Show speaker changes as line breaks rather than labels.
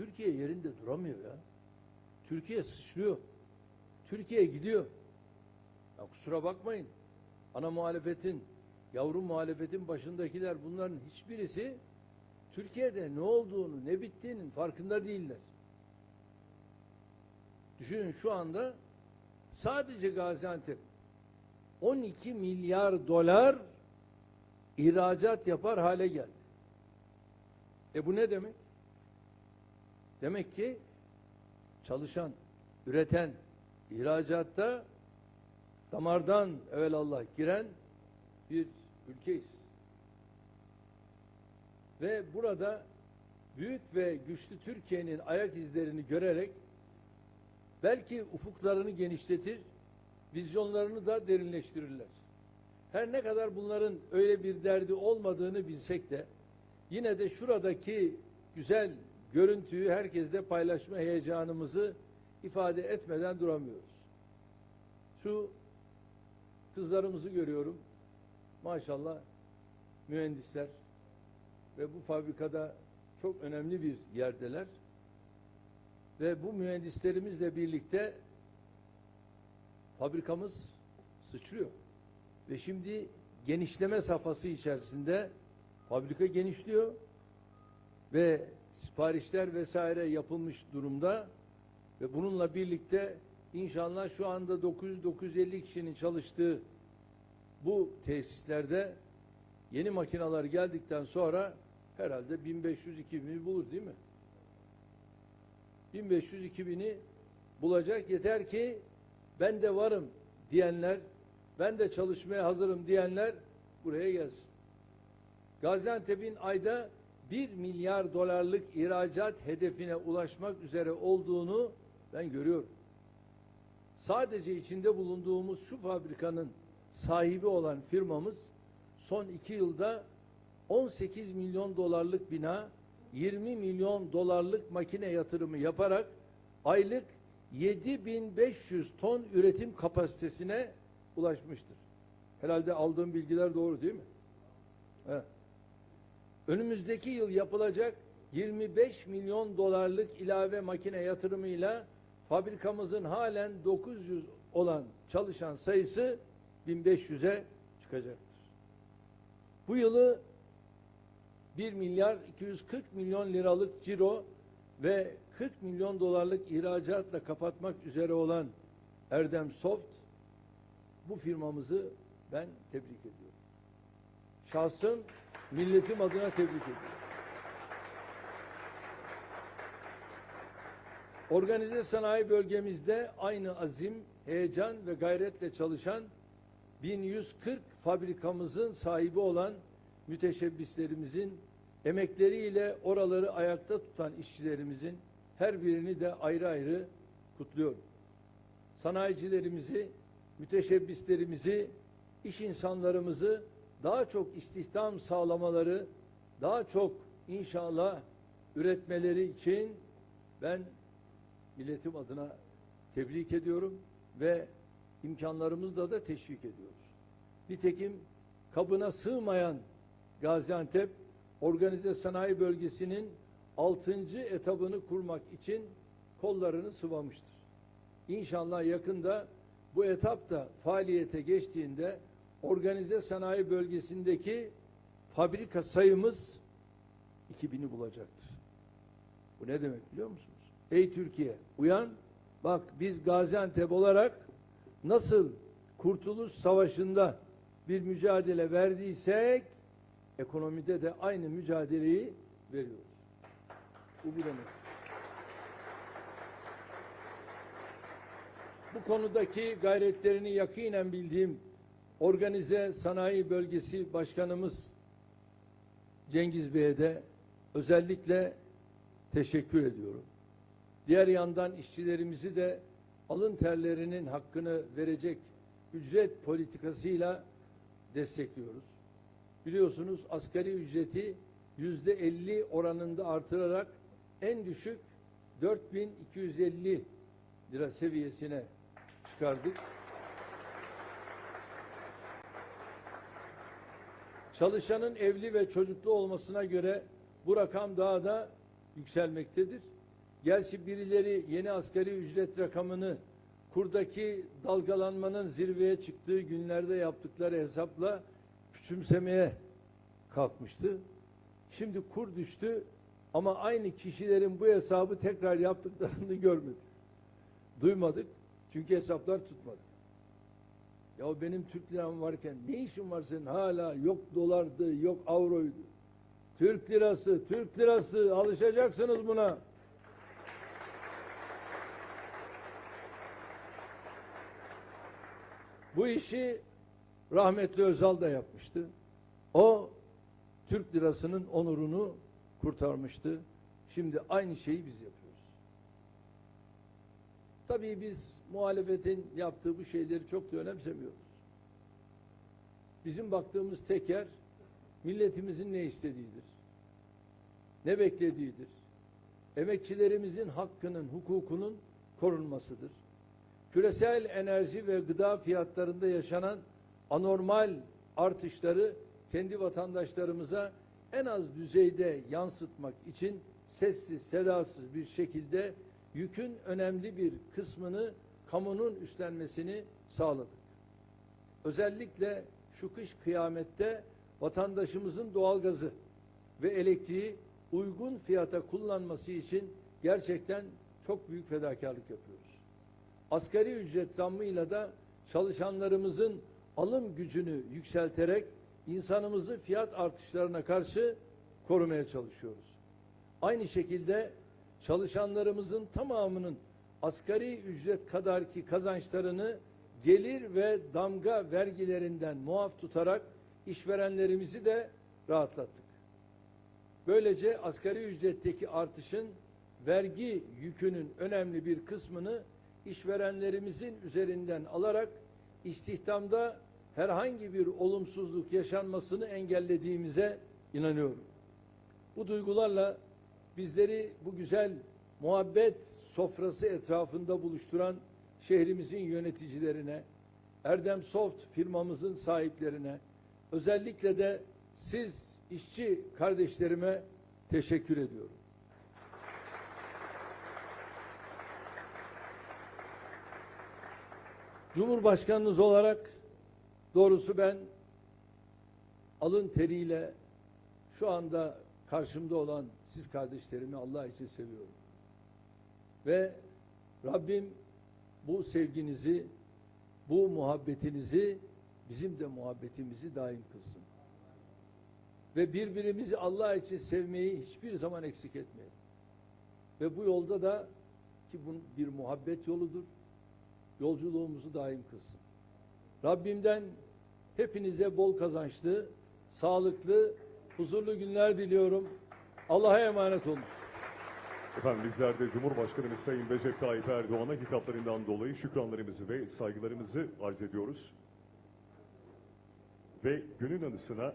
Türkiye yerinde duramıyor ya. Türkiye sıçrıyor. Türkiye gidiyor. Ya kusura bakmayın. Ana muhalefetin, yavru muhalefetin başındakiler bunların hiçbirisi Türkiye'de ne olduğunu, ne bittiğinin farkında değiller. Düşünün şu anda sadece Gaziantep 12 milyar dolar ihracat yapar hale geldi. E bu ne demek? Demek ki çalışan, üreten, ihracatta damardan evelallah giren bir ülkeyiz. Ve burada büyük ve güçlü Türkiye'nin ayak izlerini görerek belki ufuklarını genişletir, vizyonlarını da derinleştirirler. Her ne kadar bunların öyle bir derdi olmadığını bilsek de yine de şuradaki güzel görüntüyü herkesle paylaşma heyecanımızı ifade etmeden duramıyoruz. Şu kızlarımızı görüyorum. Maşallah mühendisler ve bu fabrikada çok önemli bir yerdeler. Ve bu mühendislerimizle birlikte fabrikamız sıçrıyor. Ve şimdi genişleme safhası içerisinde fabrika genişliyor ve siparişler vesaire yapılmış durumda ve bununla birlikte inşallah şu anda 900-950 kişinin çalıştığı bu tesislerde yeni makineler geldikten sonra herhalde 1500-2000'i bulur değil mi? 1500-2000'i bulacak yeter ki ben de varım diyenler, ben de çalışmaya hazırım diyenler buraya gelsin. Gaziantep'in ayda 1 milyar dolarlık ihracat hedefine ulaşmak üzere olduğunu ben görüyorum. Sadece içinde bulunduğumuz şu fabrikanın sahibi olan firmamız son iki yılda 18 milyon dolarlık bina, 20 milyon dolarlık makine yatırımı yaparak aylık 7500 ton üretim kapasitesine ulaşmıştır. Herhalde aldığım bilgiler doğru değil mi? Evet. Önümüzdeki yıl yapılacak 25 milyon dolarlık ilave makine yatırımıyla fabrikamızın halen 900 olan çalışan sayısı 1500'e çıkacaktır. Bu yılı 1 milyar 240 milyon liralık ciro ve 40 milyon dolarlık ihracatla kapatmak üzere olan Erdem Soft bu firmamızı ben tebrik ediyorum. Şahsım milletim adına tebrik ediyorum. Organize sanayi bölgemizde aynı azim, heyecan ve gayretle çalışan 1140 fabrikamızın sahibi olan müteşebbislerimizin emekleriyle oraları ayakta tutan işçilerimizin her birini de ayrı ayrı kutluyorum. Sanayicilerimizi, müteşebbislerimizi, iş insanlarımızı daha çok istihdam sağlamaları, daha çok inşallah üretmeleri için ben milletim adına tebrik ediyorum ve imkanlarımızla da teşvik ediyoruz. Nitekim kabına sığmayan Gaziantep organize sanayi bölgesinin 6. etabını kurmak için kollarını sıvamıştır. İnşallah yakında bu etap da faaliyete geçtiğinde organize sanayi bölgesindeki fabrika sayımız 2000'i bulacaktır. Bu ne demek biliyor musunuz? Ey Türkiye uyan bak biz Gaziantep olarak nasıl Kurtuluş Savaşı'nda bir mücadele verdiysek ekonomide de aynı mücadeleyi veriyoruz. Bu bu demek. Bu konudaki gayretlerini yakinen bildiğim Organize Sanayi Bölgesi Başkanımız Cengiz Bey'e de özellikle teşekkür ediyorum. Diğer yandan işçilerimizi de alın terlerinin hakkını verecek ücret politikasıyla destekliyoruz. Biliyorsunuz asgari ücreti yüzde 50 oranında artırarak en düşük 4250 lira seviyesine çıkardık. Çalışanın evli ve çocuklu olmasına göre bu rakam daha da yükselmektedir. Gerçi birileri yeni asgari ücret rakamını kurdaki dalgalanmanın zirveye çıktığı günlerde yaptıkları hesapla küçümsemeye kalkmıştı. Şimdi kur düştü ama aynı kişilerin bu hesabı tekrar yaptıklarını görmedik. Duymadık çünkü hesaplar tutmadı. Ya benim Türk liram varken ne işin var senin hala yok dolardı yok avroydu. Türk lirası, Türk lirası alışacaksınız buna. Bu işi rahmetli Özal da yapmıştı. O Türk lirasının onurunu kurtarmıştı. Şimdi aynı şeyi biz yapıyoruz. Tabii biz muhalefetin yaptığı bu şeyleri çok da önemsemiyoruz. Bizim baktığımız teker milletimizin ne istediğidir. Ne beklediğidir. Emekçilerimizin hakkının, hukukunun korunmasıdır. Küresel enerji ve gıda fiyatlarında yaşanan anormal artışları kendi vatandaşlarımıza en az düzeyde yansıtmak için sessiz, sedasız bir şekilde yükün önemli bir kısmını kamunun üstlenmesini sağladık. Özellikle şu kış kıyamette vatandaşımızın doğalgazı ve elektriği uygun fiyata kullanması için gerçekten çok büyük fedakarlık yapıyoruz. Asgari ücret zammıyla da çalışanlarımızın alım gücünü yükselterek insanımızı fiyat artışlarına karşı korumaya çalışıyoruz. Aynı şekilde çalışanlarımızın tamamının asgari ücret kadarki kazançlarını gelir ve damga vergilerinden muaf tutarak işverenlerimizi de rahatlattık. Böylece asgari ücretteki artışın vergi yükünün önemli bir kısmını işverenlerimizin üzerinden alarak istihdamda herhangi bir olumsuzluk yaşanmasını engellediğimize inanıyorum. Bu duygularla bizleri bu güzel muhabbet sofrası etrafında buluşturan şehrimizin yöneticilerine, Erdem Soft firmamızın sahiplerine, özellikle de siz işçi kardeşlerime teşekkür ediyorum. Cumhurbaşkanınız olarak doğrusu ben alın teriyle şu anda karşımda olan siz kardeşlerimi Allah için seviyorum. Ve Rabbim bu sevginizi, bu muhabbetinizi, bizim de muhabbetimizi daim kılsın. Ve birbirimizi Allah için sevmeyi hiçbir zaman eksik etmeyin. Ve bu yolda da ki bu bir muhabbet yoludur, yolculuğumuzu daim kılsın. Rabbimden hepinize bol kazançlı, sağlıklı, huzurlu günler diliyorum. Allah'a emanet olunuz.
Efendim bizler de Cumhurbaşkanımız Sayın Recep Tayyip Erdoğan'a hitaplarından dolayı şükranlarımızı ve saygılarımızı arz ediyoruz. Ve günün anısına